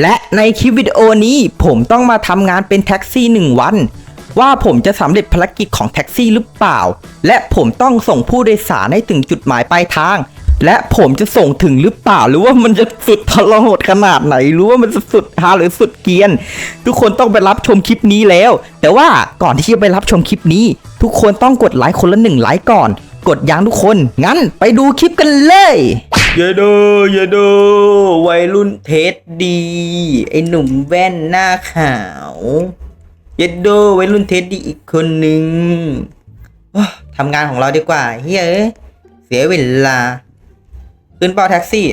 และในคลิปวิดีโอนี้ผมต้องมาทำงานเป็นแท็กซี่หนึ่งวัน ว่าผมจะสำเร็จภารกิจของแท็กซี่หรือเปล่า และผมต้องส่งผู้โดยสารให้ถึงจุดหมายปลายทาง และผมจะส่งถึงหรือเปล่า หรือว่ามันจะสุดทรหดขนาดไหน หรือว่ามันจะสุดฮาหรือสุดเกียน ทุกคนต้องไปรับชมคลิปนี้แล้ว แต่ว่าก่อนที่จะไปรับชมคลิปนี้ ทุกคนต้องกดไลค์คนละหนึ่งไลค์ก่อน กดยังทุกคน งั้นไปดูคลิปกันเลย เยโดเยโดวัยรุ่นเทสดี ไอหนุ่มแว่นหน้าขาว เยโดวัยรุ่นเทสดีอีกคนหนึ่งโอ้ทำงานของเราดีกว่าเฮ้ยเสียเวลา ขึ้นเป้าแท็กซี่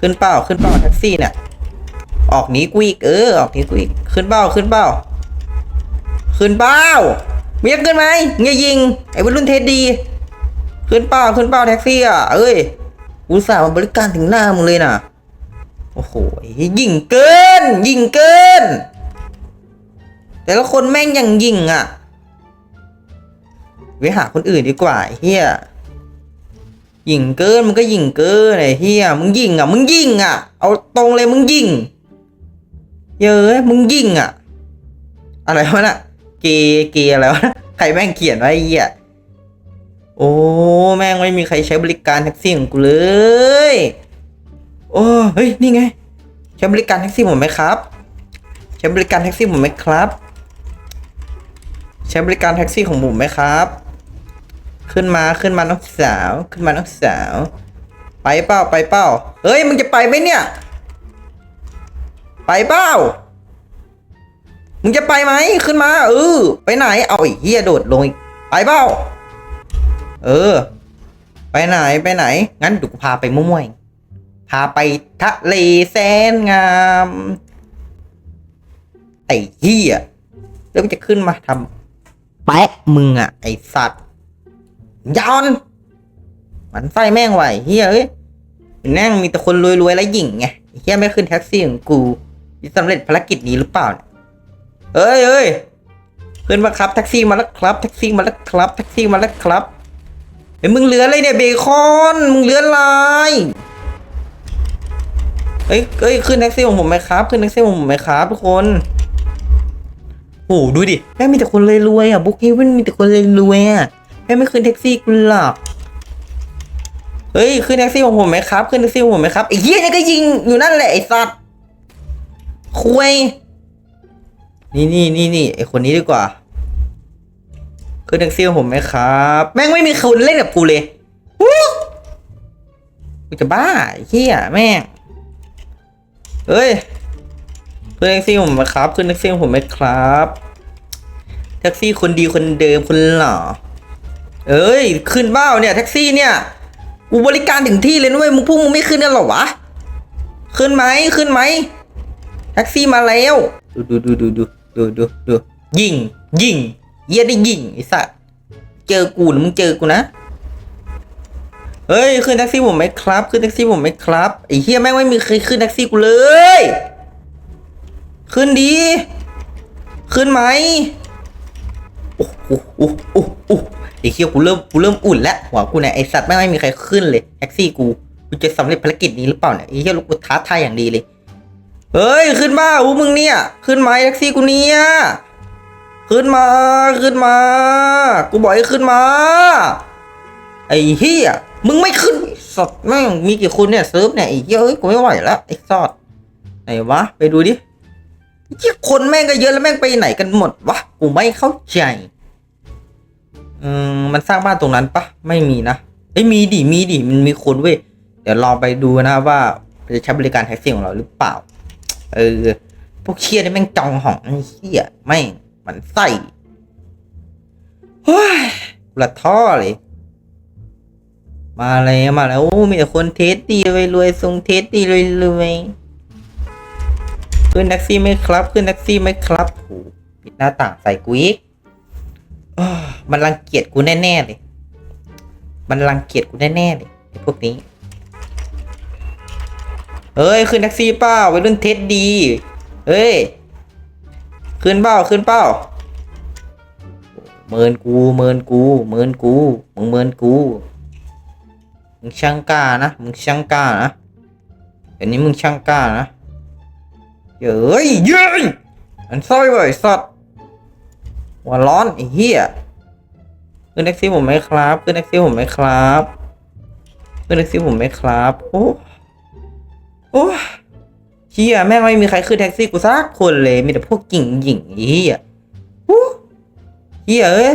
ขึ้นเป้าขึ้นเป้าแท็กซี่เนี่ยออกหนีกูอีกเออออกหนีกูอีกขึ้นเป้าขึ้นเป้าขึ้นเป้ามีจะขึ้นไหมเงี้ยยิงไอ้วัยรุ่นเทสดี ขึ้นเป้าขึ้นเป้าแท็กซี่อะเอ้ย อุตส่าห์มาบริการถึงหน้ามึงเลยนะโอ้โหยิงเกิน ยิงเกิน แต่ละคนแม่งยังยิงอะไปหาคนอื่นดีกว่าเฮียยิงเกินมันก็ยิงเกินไอ้เฮียมึงยิงอะ มึงยิงอะ เอาตรงเลยมึงยิงเย้ยมึงยิงอะ อะไรวะน่ะ เกย์เกย์อะไรวะใครแม่งเขียนไว้เหี้ย โอ้แม่งไม่มีใครใช้บริการแท็กซี่ของกูเลย โอ้เฮ้ยนี่ไง ใช้บริการแท็กซี่ผมไหมครับ ใช้บริการแท็กซี่ผมไหมครับ ใช้บริการแท็กซี่ของผมไหมครับ ขึ้นมาขึ้นมาน้องสาวขึ้นมาน้องสาว ไปเปล่าไปเปล่าเฮ้ยมึงจะไปไหมเนี่ย ไปเปล่ามึงจะไปไหมขึ้นมาเออไปไหนเอาไอ้เหี้ยโดดลงอีกไปเปล่า เออ ไปไหนไปไหน งั้นเดูกูพาไปมั่วๆพาไปทะเลแสนงาม ไอ้เหี้ยแล้วมันจะขึ้นมาทำแปะมึงอะ ไอสัตว์ยอนมันไส้แม่งไหวเฮียเอ้ยแม่งมีแต่คนรวยๆแล้วหยิ่งไงเฮียไม่ขึ้นแท็กซี่ของกูจะสำเร็จภารกิจนี้หรือเปล่าเนี่ยเอ้ยเอ้ยขึ้นมาครับแท็กซี่มาแล้วครับแท็กซี่มาแล้วครับแท็กซี่มาแล้วครับ ฮ้ยมึงเหลืออะไรเนี่ยเบคอนมึงเหลืออะไรเอ้ยเอ้ยขึ้นแท็กซี่ของผมไหมครับ ขึ้นแท็กซี่ของผมไหมครับทุกคนโอ้โหดูดิแม่มีแต่คนรวยๆอะบุ๊กเฮเว่นมีแต่คนรวยๆอะแม่ไม่ขึ้นแท็กซี่กูหรอกเฮ้ยขึ้นแท็กซี่ของผมไหมครับ ขึ้นแท็กซี่ของผมไหมครับไอ้เหี้ยนี่ก็ยิงอยู่นั่นแหละไอ้สัตว์คุยนี่นี่นี่นี่ไอ้คนนี้ดีกว่า ขึ้นแท็กซี่ผมไหมครับ แม่งไม่มีคนเล่นกับกูเลยกูจะบ้าเฮียแม่งเฮ้ยขึ้นแท็กซี่ผมไหมครับขึ้นแท็กซี่ผมไหมครับแท็กซี่คนดีคนเดิมคนหล่อเอ้ย ขึ้นเบ้าเนี่ยแท็กซี่เนี่ยกูบริการถึงที่เลยนะเว้ยมึงพุ่งมึงไม่ขึ้นเนี่ยหรอวะขึ้นไหมขึ้นไหมแท็กซี่มาแล้ว ดูดูดูดูดูดูดูยิงยิง เยี่ยได้ยิงไอ้สัสเจอกูนะมึงเจอกูนะ เฮ้ยขึ้นแท็กซี่ผมไหมครับ ขึ้นแท็กซี่ผมไหมครับไอ้เฮียแม่งไม่มีใครขึ้นแท็กซี่กูเลย ขึ้นดี ขึ้นไหมโอ้โหโอ้โหโอ้โหไอ้เฮียกูเริ่มกูเริ่มอุ่นแล้วหัวกูเนี่ยไอสัตว์แม่งไม่มีใครขึ้นเลยแท็กซี่กูกูจะสำเร็จภารกิจนี้หรือเปล่าเนี่ยไอ้เฮียลูกกูท้าทายอย่างดีเลยเฮ้ยขึ้นมาอู้มึงเนี่ย ขึ้นไหมแท็กซี่กูเนี่ย ขึ้นมาขึ้นมา กูบอกให้ขึ้นมา ไอ้เฮียมึงไม่ขึ้นไอ้สัตว์แม่งมีกี่คนเนี่ยเซิร์ฟเนี่ยไอ้เหี้ยเอ้ยกูไม่ไหวแล้วไอ้สัตว์ไหนวะไปดูดิไอ้เหี้ยคนแม่งก็เยอะแล้วแม่งไปไหนกันหมดวะกูไม่เข้าใจอืมมันสร้างบ้านตรงนั้นปะไม่มีนะเอ้มีดิมีดิมันมีคนเว้ยเดี๋ยวลองไปดูนะว่าจะใช้บริการแท็กซี่ของเราหรือเปล่า เออพวกเชียนี่แม่งจองห้องไอ้เชียแม่ง มันใส่เฮ้ยกูละท่อเลย มาแล้วมาแล้วโอ้มีแต่คนเทสดีรวยรวยๆทรงเทสดีรวยรวยขึ้นแท็กซี่ไหมครับ ขึ้นแท็กซี่ไหมครับโอ้ปิดหน้าต่างใส่กูอีกมันรังเกียจกูแน่ๆเลย มันรังเกียจกูแน่ๆเลยไอ้พวกนี้เฮ้ยขึ้นแท็กซี่เปล่าวัยรุ่นเท็ดดีเฮ้ย ขึ้นเปล่าขึ้นเปล่าเมินกูเมินกูเมินกูมึงเมินกูมึงช่างกล้านะมึงช่างกล้านะเดี๋ยวนี้มึงช่างกล้านะเย้ยเย้ยอันซอยไว้ไอ้สัตว์หัวร้อนไอ้เหี้ยขึ้นแท็กซี่ผมไหมครับขึ้นแท็กซี่ผมไหมครับขึ้นแท็กซี่ผมไหมครับโอ้โอ้ เหี้ยแม่งไม่มีใครขึ้นแท็กซี่กูสักคนเลย มีแต่พวกกิ่งหญิงอ้เหี้ยเหี้ยเอ้ย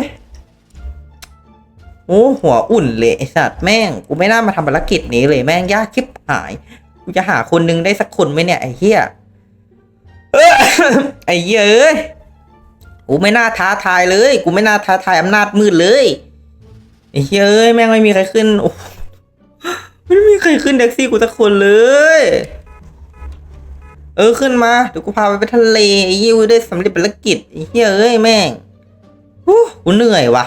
โอ้หัวอุ่นเลยไอสัตว์แม่งกูไม่น่ามาทำภารกิจนี้เลยแม่งยากชิบหายกูจะหาคนนึงได้สักคนไหมเนี่ยไอเหี้ยเอ้ยไอ้เหี้ยเอ้ยกูไม่น่าท้าทายเลย กูไม่น่าท้าทายอำนาจมืดเลยไอเหี้ยเอ้ยแม่งไม่มีใครขึ้นโอ้ไม่มีใครขึ้นแท็กซี่กูสักคนเลย เออขึ้นมาเดี๋ยวกูพาไปไปทะเลไอ้ยกูได้สำเร็จภารกิจไอ้เหี้ยเอ้ยแม่งฮู้กูเหนื่อยว่ะ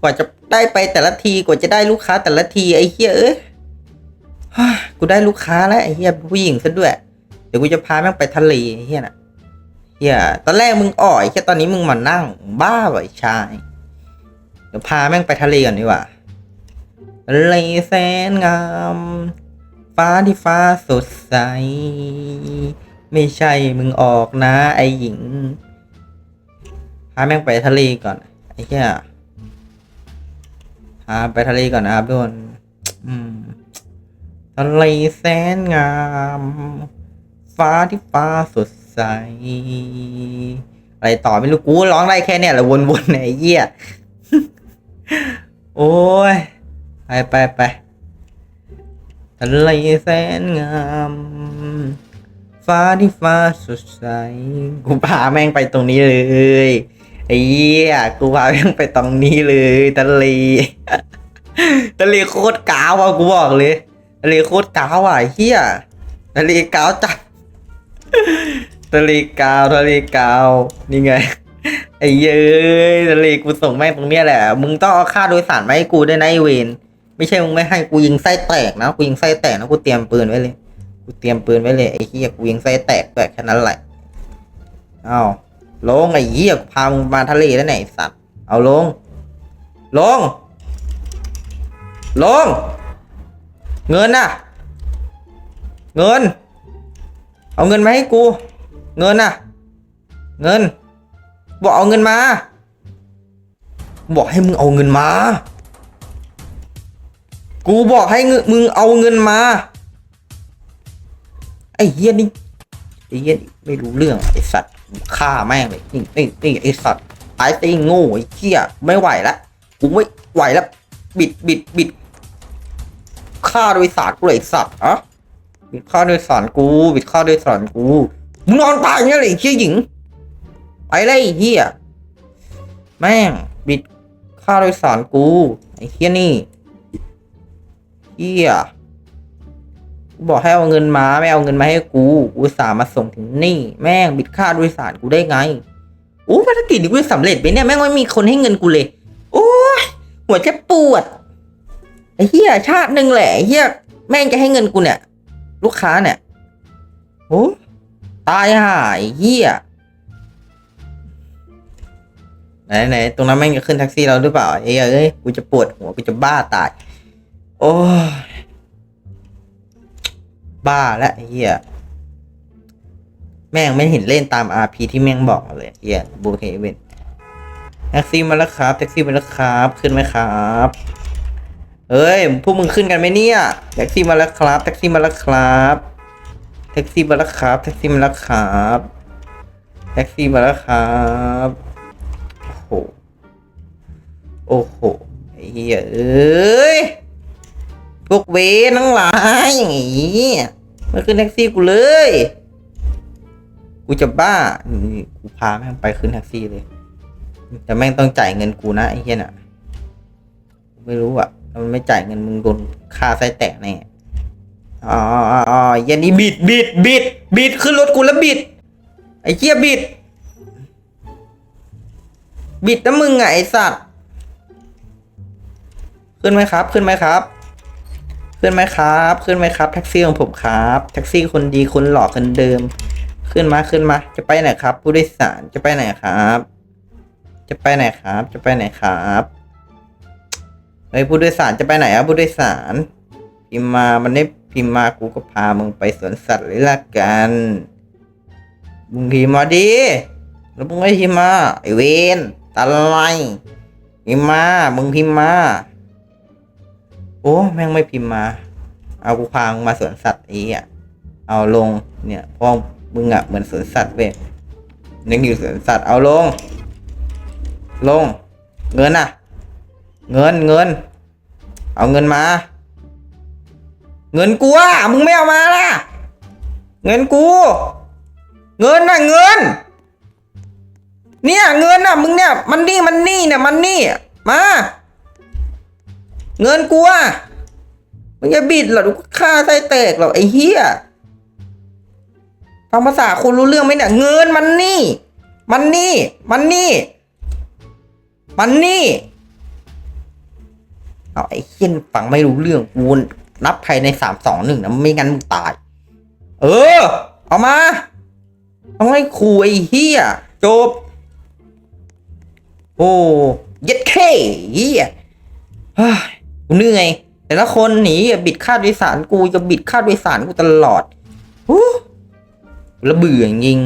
กว่าจะได้ไปแต่ละทีกว่าจะได้ลูกค้าแต่ละทีไอ้เหี้ยเอ้ยฮ่ากูได้ลูกค้าแล้วไอ้เหี้ยผู้หญิงซะด้วย เดี๋ยวกูจะพาแม่งไปทะเลไอ้เหี้ยน่ะเหี้ยตอนแรกมึงอ่อยแค่ตอนนี้มึงมานั่ง บ้าไว้ชายเดี๋ยวพาแม่งไปทะเลก่อนดีกว่าทะเลแสนงาม ฟ้าที่ฟ้าสดใส ไม่ใช่มึงออกนะ ไอหญิง พาแม่งไปทะเลก่อน ไอ้เหี้ยพาไปทะเลก่อนนะครับทุกคนทะเลแสนงาม ฟ้าที่ฟ้าสดใส อะไรต่อไม่รู้กูร้องได้แค่เนี่ยแหละวนๆไอ้เหี้ย โอ้ย ไปไปไป ทะเลแสนงาม ฟ้าที่ฟ้าสดใส กูพาแม่งไปตรงนี้เลยไอ้เหี้ยกูพาแม่งไปตรงนี้เลยทะเลทะเลโคตรกาวอะกูบอกเลยทะเลโคตรกาวอะเฮียทะเลกาวจัดทะเลกาวทะเลกาวนี่ไงไอ้เย้ยทะเลกูส่งแม่งตรงเนี้ยแหละ มึงต้องเอาค่าโดยสารมาให้กูด้วยนะไอเวน ไม่ใช่มึงไม่ให้กูยิงไส้แตกนะกูยิงไส้แตกนะกูเตรียมปืนไว้เลยกูเตรียมปืนไว้เลยไอ้เฮียกูยิงไส้แตกแบบแค่นั้นแหละเอาลงไอ้เฮียพามึงมาทะเลแล้วไหนสัตว์เอาลง ลง ลง เงินน่ะ เงิน เอาเงินมาให้กู เงินน่ะ เงิน บอกเอาเงินมา บอกให้มึงเอาเงินมา กูบอกให้เงินมึงเอาเงินมา ไอ้เหี้ยนี่ไอ้เหี้ยนี่ไม่รู้เรื่องไอ้สัตว์ฆ่าแม่งเลยนี่นี่นี่ไอ้สัตว์ตายตีโง่ไอ้เหี้ยไม่ไหวละกูไม่ไหวแล้วบิดบิดบิดค่าโดยสารกูเลยไอสัตว์อะบิดค่าโดยสารกูบิดค่าโดยสารกูมึงนอนตายเงี้ยเลยไอเฮียหญิงไปเลยไอ้เฮียแม่งบิดค่าโดยสารกูไอ้เฮียนี่ เฮียกูบอกให้เอาเงินมาไม่เอาเงินมาให้กูอุตส่าห์มาส่งถึงนี่ แม่งบิดค่าโดยสารกูได้ไงโอ้ภารกิจนี้กูสำเร็จไปเนี่ยแม่งไม่มีคนให้เงินกูเลย โอ้ยหัวจะปวดไอ้เฮียชาติหนึ่งแหละเฮียแม่งจะให้เงินกูเนี่ย ลูกค้าเนี่ยโอ้ตายห่าไอ้เฮียไหนไหนตรงนั้นแม่งจะขึ้นแท็กซี่เราหรือเปล่าไอ้เหี้ยเอ้ยกูจะปวดหัวกูจะบ้าตาย โอ้ยบ้าแล้วไอ้เฮียแม่งไม่เห็นเล่นตาม RP ที่แม่งบอกเลยเฮียบูเคเวนแท็กซี่มาแล้วครับแท็กซี่มาแล้วครับ ขึ้นไหมครับเอ้ยพวกมึงขึ้นกันไหมเนี่ยแท็กซี่มาแล้วครับแท็กซี่มาแล้วครับแท็กซี่มาแล้วครับแท็กซี่มาแล้วครับแท็กซี่มาแล้วครับโอ้โหโอ้โหไอ้เหี้ยเอ้ย พวกเวทั้งหลายอย่างงี้มาขึ้นแท็กซี่กูเลย กูจะบ้ากูพาแม่งไปขึ้นแท็กซี่เลย แต่แม่งต้องจ่ายเงินกูนะไอ้เหี้ยน่ะไม่รู้อะถ้ามันไม่จ่ายเงินมึงโดนค่าไส้แตกแน่อ๋ออ๋ออ๋อยันนี้บิดบิดบิดบิดขึ้นรถกูแล้วบิด ไอ้เจี๊ยบิด บิดนะมึงอะไอ้สัตว์ ขึ้นไหมครับ ขึ้นไหมครับ ขึ้นไหมครับ ขึ้นไหมครับแท็กซี่ของผมครับแท็กซี่คนดีคนหล่อคนเดิม ขึ้นมาขึ้นมา จะไปไหนครับ ผู้โดยสารจะไปไหนครับ จะไปไหนครับ จะไปไหนครับเฮ้ยผู้โดยสารจะไปไหนอะผู้โดยสารพิมมามันได้พิมมากูก็พามึงไปสวนสัตว์เลยละกันมึงพิมมาดิแล้วมึงไม่พิมมาไอเวนอะไรพิมมามึงพิมมา โอ้แม่งไม่พิมพ์มา เอากูพางมาสวนสัตว์ไอ้อะเอาลงเนี่ยพราะมึงอะเหมือนสวนสัตว์เว้ยนึกอยู่สวนสัตว์เอาลง ลง เงินอะเงินเงิน เอาเงินมา เงินกูอะมึงไม่เอามาล่ะ เงินกู เงินน่ะเงิน เนี่ยเงินน่ะมึงเนี่ยมันนี่มันนี่เนี่ยมันนี่มา เงินกูอะมึงจะบิดเหรอดูฆ่าไส้แตกเหรอไอ้เหี้ยฟังภาษาคนรู้เรื่องไหมเนี่ย เงินมันนี่ มันนี่ มันนี่ มันนี่เอาไอ้เหี้ยนฟังไม่รู้เรื่องกูนับภายในสามสองหนึ่งนะไม่งั้นมึงตาย เออ เอามาต้องให้ครูไอ้เฮียจบ โอ้ย็ดเคเฮียเฮ้ย กูเหนื่อย แต่ละคนหนีบิดค่าโดยสารกูจะบิดค่าโดยสารกูตลอดฮู้แล้วเบื่อจริง